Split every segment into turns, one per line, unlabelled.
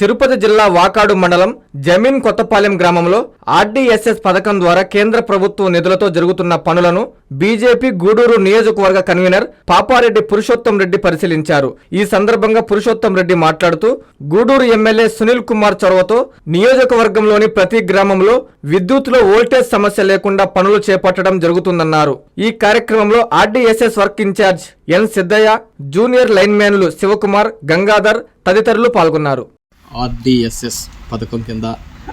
తిరుపతి జిల్లా వాకాడు మండలం జమీన్ కొత్తపాలెం గ్రామంలో ఆర్డీఎస్ఎస్ పథకం ద్వారా కేంద్ర ప్రభుత్వ నిధులతో జరుగుతున్న పనులను బీజేపీ గూడూరు నియోజకవర్గ కన్వీనర్ పాపారెడ్డి పురుషోత్తం రెడ్డి పరిశీలించారు. ఈ సందర్భంగా పురుషోత్తం రెడ్డి మాట్లాడుతూ గూడూరు ఎమ్మెల్యే సునీల్ కుమార్ చొరవతో నియోజకవర్గంలోని ప్రతి గ్రామంలో విద్యుత్లో వోల్టేజ్ సమస్య లేకుండా పనులు చేపట్టడం జరుగుతుందన్నారు. ఈ కార్యక్రమంలో RDSS work incharge N Siddaiah junior లైన్మ్యాన్లు Shivakumar Gangadhar తదితరులు పాల్గొన్నారు.
ఆర్డిఎస్ఎస్ పథకం కింద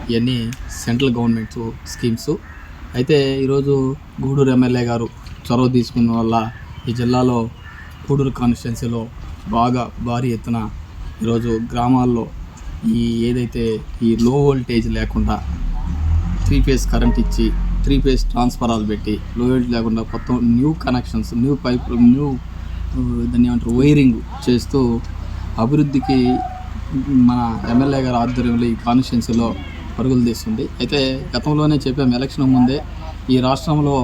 ఇవన్నీ సెంట్రల్ గవర్నమెంట్ స్కీమ్స్. అయితే ఈరోజు గూడూరు ఎమ్మెల్యే గారు చొరవ తీసుకున్న వల్ల ఈ జిల్లాలో గూడూరు కాన్స్టిట్యున్సీలో బాగా భారీ ఎత్తున ఈరోజు గ్రామాల్లో ఈ ఏదైతే ఈ లో వోల్టేజ్ లేకుండా త్రీ ఫేజ్ కరెంట్ ఇచ్చి త్రీ ఫేజ్ ట్రాన్స్ఫరాలు పెట్టి లో వోల్టేజ్ లేకుండా కొత్త new connections new pipe new దాన్ని ఏమంటారు వైరింగ్ చేస్తూ అభివృద్ధికి మన ఎమ్మెల్యే గారి ఆధ్వర్యంలో ఈ కాన్స్టిట్యున్సీలో పరుగులు తీస్తుంది. అయితే గతంలోనే చెప్పాము ఎలక్షన్ ముందే ఈ రాష్ట్రంలో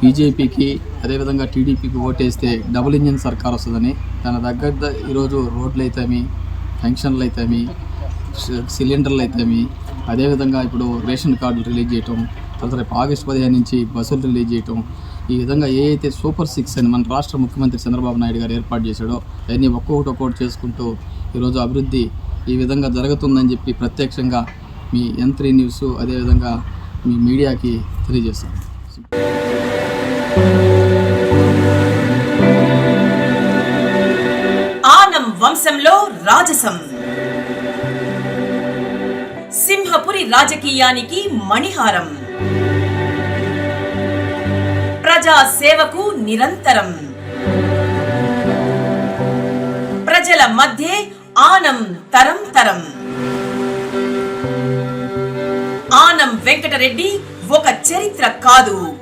బీజేపీకి అదేవిధంగా టీడీపీకి ఓటేస్తే డబుల్ ఇంజిన్ సర్కార్ వస్తుందని. దాని దగ్గర ఈరోజు రోడ్లు అయితేమి పెన్షన్లు అయితేమి సిలిండర్లు అయితేమి అదేవిధంగా ఇప్పుడు రేషన్ కార్డులు రిలీజ్ చేయటం తర్వాత రేపు ఆగస్టు పదిహేను నుంచి బస్సులు రిలీజ్ చేయటం ఈ విధంగా ఏ అయితే సూపర్ సిక్స్ అని మన రాష్ట్ర ముఖ్యమంత్రి చంద్రబాబు నాయుడు గారు ఏర్పాటు చేశాడో అవన్నీ ఒక్కొక్కటి ఒక్కొక్కటి చేసుకుంటూ ఈరోజు అభివృద్ధి ఈ విధంగా జరుగుతుందని చెప్పి ప్రత్యక్షంగా మీ ఎంత్రీ న్యూస్ అదేవిధంగా మీ మీడియాకి తెలియజేస్తాను
ఆనం వంశంలో రాజసం. సింహపురి రాజకీయానికి మణిహారం. ప్రజా సేవకు నిరంతరం. ప్రజల మధ్య ఆనం తరం తరం. ఆనం వెంకటరెడ్డి ఒక చరిత్ర కాదు.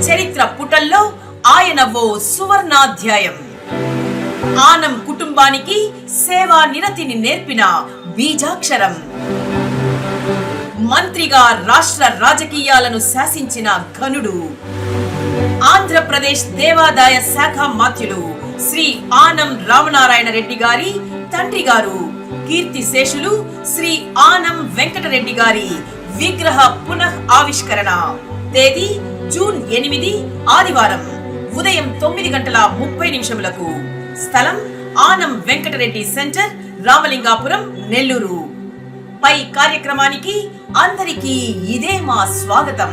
చరిత్ర పుటల్లో ఆయన ఓ సువర్ణాధ్యాయం. ఆనం కుటుంబానికి సేవా నిరతిని నేర్పిన బీజాక్షరం. మంత్రిగా రాష్ట్ర రాజకీయాలను శాసించిన ఘనుడు. ఆంధ్రప్రదేశ్ దేవాదాయ శాఖ మాత్యులు శ్రీ ఆనం రామనారాయణ రెడ్డి గారి తండ్రి గారు కీర్తి శేషులు శ్రీ ఆనం వెంకటరెడ్డి గారి విగ్రహ పునః ఆవిష్కరణ. తేదీ జూన్ ఎనిమిది ఆదివారం ఉదయం తొమ్మిది గంటల ముప్పై నిమిషములకు. స్థలం ఆనం వెంకటరెడ్డి సెంటర్ రామలింగాపురం నెల్లూరు. పై కార్యక్రమానికి అందరికీ ఇదే మా స్వాగతం.